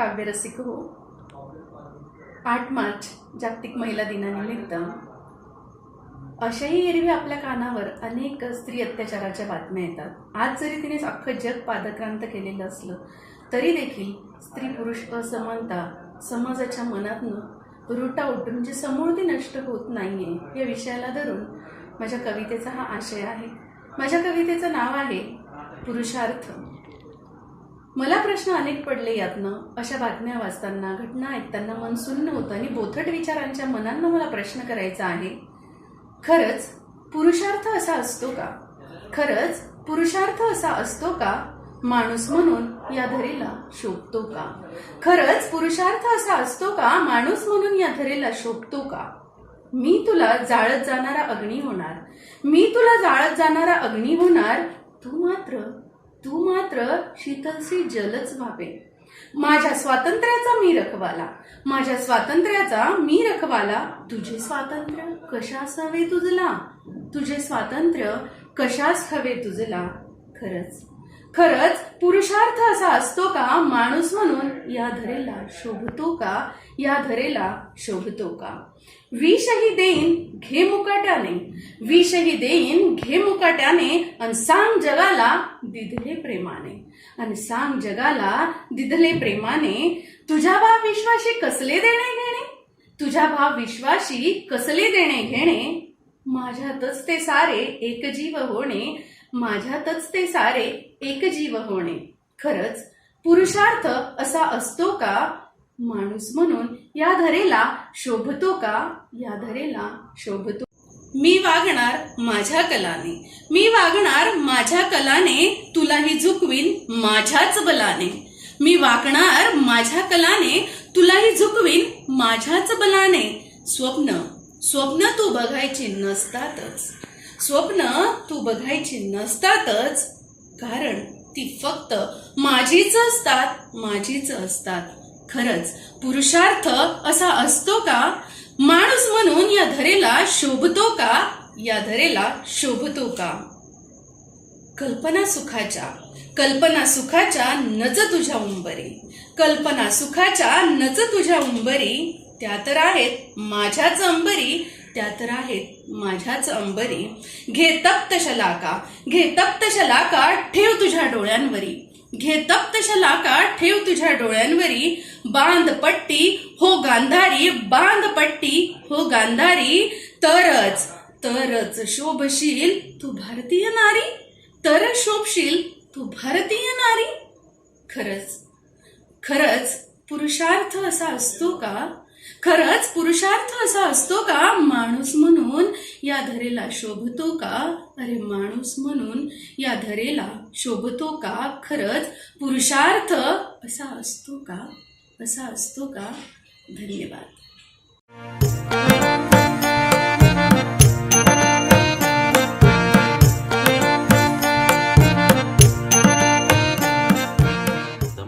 काव्यरसिक हो आठ मार्च जागतिक महिला दिनानिमित्त. अशाही एरवी आपल्या कानावर अनेक स्त्री अत्याचाराच्या बातम्या येतात. आज जरी तिने अख्खं जग पादक्रांत केलेलं असलं तरी देखील स्त्री पुरुष असमानता समाजाच्या मनातनं रुटा उठून म्हणजे समूळ ती नष्ट होत नाहीये या विषयाला धरून माझ्या कवितेचा हा आशय आहे. माझ्या कवितेचं नाव आहे पुरुषार्थ. मला प्रश्न अनेक पडले यातनं. अशा बातम्या वाचताना घटना ऐकताना मन सुन्न होतं आणि बोथट विचारांच्या मनांना मला प्रश्न करायचा आहे. खरंच पुरुषार्थ असा असतो का? खरंच पुरुषार्थ असा असतो का? माणूस म्हणून या धरेला शोभतो का? खरंच पुरुषार्थ असा असतो का? माणूस म्हणून या धरेला शोभतो का? मी तुला जाळत जाणारा अग्नी होणार. मी तुला जाळत जाणारा अग्नी होणार. तू मात्र तू मात्र शीतलसी जलच व्हावे. माझ्या स्वातंत्र्याचा मी रखवाला. माझ्या स्वातंत्र्याचा मी रखवाला. तुझे स्वातंत्र्य कशास हवे तुझला? तुझे स्वातंत्र्य कशास हवे तुझला? खरंच खरंच पुरुषार्थ असा असतो का? माणूस म्हणून या धरेला शोभतो का? या धरेला शोभतो का? विषही देईन घे मुकाट्याने. विषही देईन घे मुकाट्याने आणि सांग जगाला दिधले प्रेमाने. आणि सांग जगाला दिधले प्रेमाने तुझ्या भाव विश्वाशी कसले देणे घेणे? तुझ्या भाव विश्वाशी कसले देणे घेणे? माझ्यातच ते सारे एकजीव होणे. माझ्यातच ते सारे एकजीव होणे. खरंच पुरुषार्थ असा असतो का? माणूस म्हणून या धरेला शोभतो का? या धरेला शोभतो. मी वागणार माझ्या कलाने. मी वागणार माझ्या कलाने तुलाही झुकवीन माझ्याच बलाने. मी वागणार माझ्या कलाने तुलाही झुकवीन माझ्याच बलाने. स्वप्न स्वप्न तू बघायची नसतातच. स्वप्न तू बघायची नसतातच कारण ती फक्त माझीच असतात माझीच असतात. खरंच पुरुषार्थ असा असतो का? माणूस म्हणून या धरेला शोभतो का? या धरेला शोभतो का? कल्पना सुखाच्या कल्पना सुखाच्या नज तुझ्या उंबरी. कल्पना सुखाच्या नज तुझ्या उंबरी. त्या तर आहेत माझ्याच अंबरी. त्या तर आहेत. माझ्याच अंबरी. घे तप्त शलाका. घे तप्त शलाका ठेव तुझ्या डोळ्यांवरी. घे तप्त शलाका ठेव तुझ्या डोळ्यांवरी. बांध पट्टी हो गांधारी. बांध पट्टी हो गांधारी. तरच तरच शोभशील तू भारतीय नारी. तरच शोभशील तू भारतीय नारी. खरंच खरंच पुरुषार्थ असा असतो का? खरंच पुरुषार्थ असा असतो का? माणूस म्हणून या धरेला शोभतो का? अरे माणूस म्हणून या धरेला शोभतो का? खरंच पुरुषार्थ असा असतो का? असा असतो का? धन्यवाद.